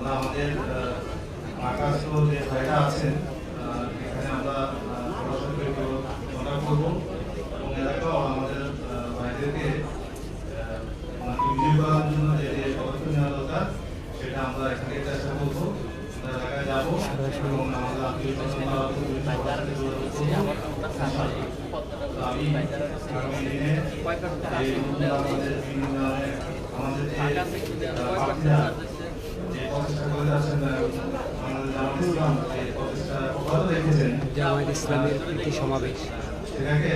আমরা আমাদের আকাশ যে ভাইরা আছেন এখানে আমরা ঘটনা করব এবং এলাকাও আমাদের ভাইদেরকে বিজয় করার জন্য যে পদক্ষেপ নেওয়া দরকার, সেটা আমরা এখানে চেষ্টা করব। এলাকায় যাব এবং আমাদের আত্মীয় আমাদের আমাদের যে প্রচেষ্টা করে যাচ্ছেন আহ, আমাদের জামাত ইসলাম যে প্রচেষ্টা অব্যাহত রেখেছেন জামায়াত ইসলামের প্রীতি সমাবেশ সেটাকে আর এখানে যারা উপস্থিত হয়েছেন সবাইকে ধন্যবাদ জানিয়ে আমি আমার সংক্ষিপ্ত বক্তব্য এখানে শেষ করছি। আমার তরফে আসসালামু আলাইকুম ওয়া রাহমাতুল্লাহ। ধন্যবাদ সম্মানিত উপস্থিতি এই পর্যায়ে আপনাদের সম্মুখে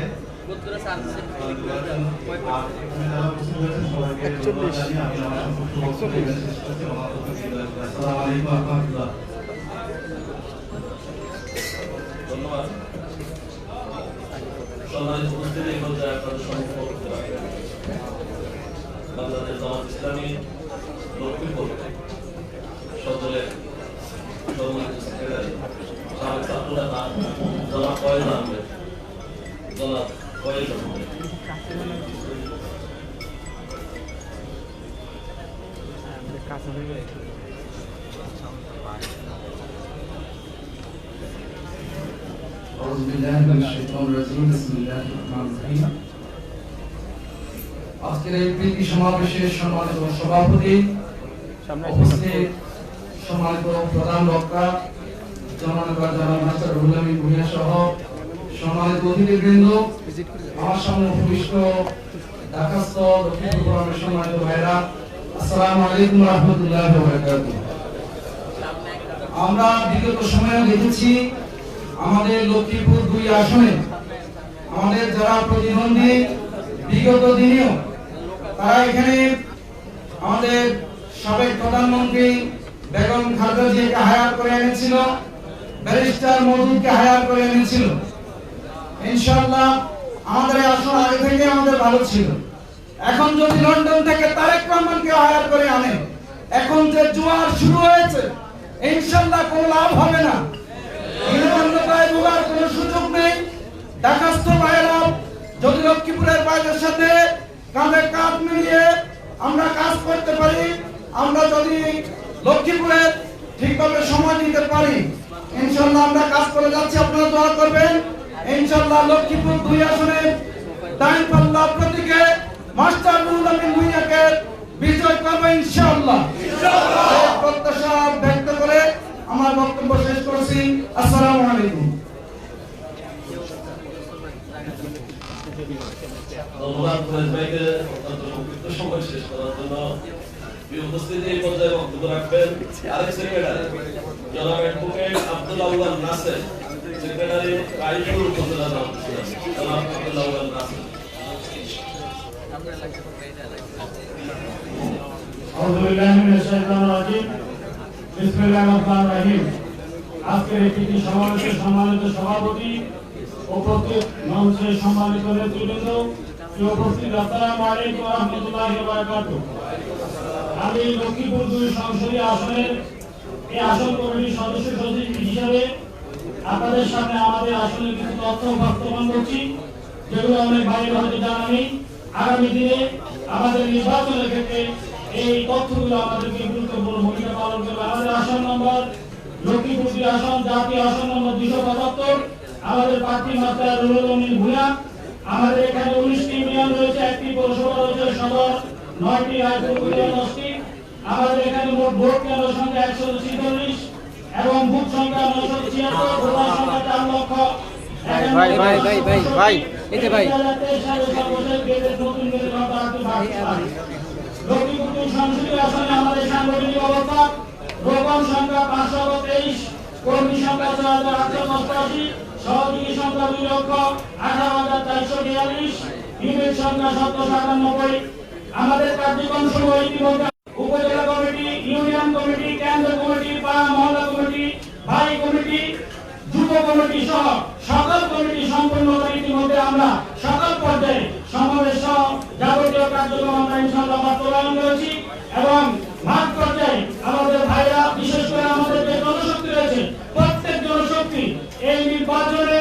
বক্তব্য রাখবেন বাংলাদেশ ইসলামী লক্ষ্মীপুর সদরের সম্মানিত সেক্রেটারি সাবেক ছাত্র নেতা জনাব কয়েল আহমেদ জনাব কয়েল আহমেদ أعوذ بالله من الشيطان الرجيم بسم الله الرحمن الرحيم আজকের এই প্রীতি সমাবেশের সম্মানিত সভাপতি উপস্থিত সম্মানিত প্রধান বক্তা জনাব জনাব মাস্টার রুহুল আমিন ভূঁইয়া সহ সম্মানিত অতিথিবৃন্দ, আমার সামনে উপবিষ্ট ঢাকাস্থ দক্ষিণ সম্মানিত ভাইরা আলাইকুম রহমতুল্লাহ আমরা বিগত সময়ে দেখেছি আমাদের লক্ষ্মীপুর দুই আসনে আমাদের যারা প্রতিদ্বন্দ্বী, বিগত দিনেও তারা এখানে আমাদের সাবেক প্রধানমন্ত্রী বেগম খালেদা জিয়াকে হায়ার করে এনেছিল, ব্যারিস্টার মজুদকে হায়ার করে এনেছিল। ইনশাআল্লাহ আমাদের আসন আগে থেকে আমাদের ভালো ছিল। এখন যদি লন্ডন থেকে তারেক রহমানকে হায়ার করে আনে, এখন যে জোয়ার শুরু হয়েছে, ইনশাআল্লাহ কোনো লাভ হবে না। নিরাপত্তায় ভোগার কোনো সুযোগ নেই। ঢাকাস্থ ভাইয়েরা, যদি লক্ষ্মীপুরের বাইরের সাথে কাঁধে কাঁধ মিলিয়ে আমরা কাজ করতে পারি, আমরা যদি লক্ষ্মীপুরের ঠিকভাবে সময় দিতে পারি ইনশাল্লাহ আমরা কাজ করে যাচ্ছি। আপনারা দোয়া করবেন। ইনশাল্লাহ লক্ষ্মীপুর দুই আসনে ডাইন পাল্লা প্রতীকে মাস্টার নুরুল আমিন ভুঁইয়াকে বিজয় করব ইনশাআল্লাহ। এই প্রত্যাশা ব্যক্ত করে আমার বক্তব্য শেষ করছি। আসসালামু আলাইকুম। ধন্যবাদ ভাইকে। অত্যন্ত সময় শেষ করার জন্য। উপস্থিতি এই পর্যায়ে বক্তব্য রাখবেন আরেক সেক্রেটারি জনাব অ্যাডভোকেট আব্দুল আউয়াল নাসের। সেক্রেটারি রাইফুল উপজেলা জামাত ইসলামী। জনাব আব্দুল আউয়াল নাসের أعوذ بالله من الشيطان الرجيم بسم الله الرحمن الرحيم আজকের এই প্রীতি সমাবেশের সম্মানিত সভাপতি উপস্থিত মঞ্চের সম্মানিত নেতৃবৃন্দ প্রিয় উপস্থিত আসসালামু আলাইকুম ওয়া রাহমাতুল্লাহি ওয়া বারাকাতুহু আমি লক্ষ্মীপুর দুই সংসদীয় আসনের এই আসন কমিটির সদস্য সচিব হিসাবে আপনাদের সামনে আমাদের আসনের কিছু তথ্য উপস্থাপন করছি। যেগুলো অনেক ভাই হয়তো জানা আগামী দিনে আমাদের নির্বাচনের ক্ষেত্রে এই তথ্যগুলো আমাদেরকে গুরুত্বপূর্ণ ভূমিকা পালন করবে। আমাদের আসন নম্বর লক্ষ্মীপুর আসন, জাতীয় আসন নম্বর দুশো পঁচাত্তর। আমাদের প্রার্থী মাত্রা রুহুল আমিন ভূঁইয়া। আমাদের এখানে উনিশটি ইউনিয়ন রয়েছে, একটি পৌরসভা রয়েছে, সদর, নয়টি রায়পুর দশটি আমাদের এখানে মোট ভোট কেন্দ্র সংখ্যা একশো ছিচল্লিশ এবং বুথ সংখ্যা নশো ছিয়াত্তর ভোটার সংখ্যা চার লক্ষ। ভাই, ভাই, ভাই, ভাই, ভাই, এই যে ভাই। লক্ষ্মীপুর সংসদীয় আসনে আমাদের সাংগঠনিক অবস্থা। রোপণ সংখ্যা পাঁচশো তেইশ কর্মী সংখ্যা ছয় হাজার আটশো অষ্টআশি সহযোগী সংখ্যা দুই লক্ষ আঠারো হাজার চারশো বিয়াল্লিশ ইউনিট সংখ্যা সত্তর সাতানব্বই। আমাদের কার্যক্রম ইতিমধ্যে উপজেলা কমিটি ইউনিয়ন কমিটি কমিটি, যুব কমিটি সহ সকল কমিটি সম্পন্ন সম্পূর্ণতা ইতিমধ্যে আমরা সকল পর্যায়ে সমাবেশ যাবতীয় কার্যক্রম আমরা ইনশাআল্লাহ বাস্তবায়ন করেছি এবং মাঠ পর্যায়ে আমাদের ভাইরা, বিশেষ করে আমাদের যে জনশক্তি রয়েছে, প্রত্যেক জনশক্তি এই নির্বাচনে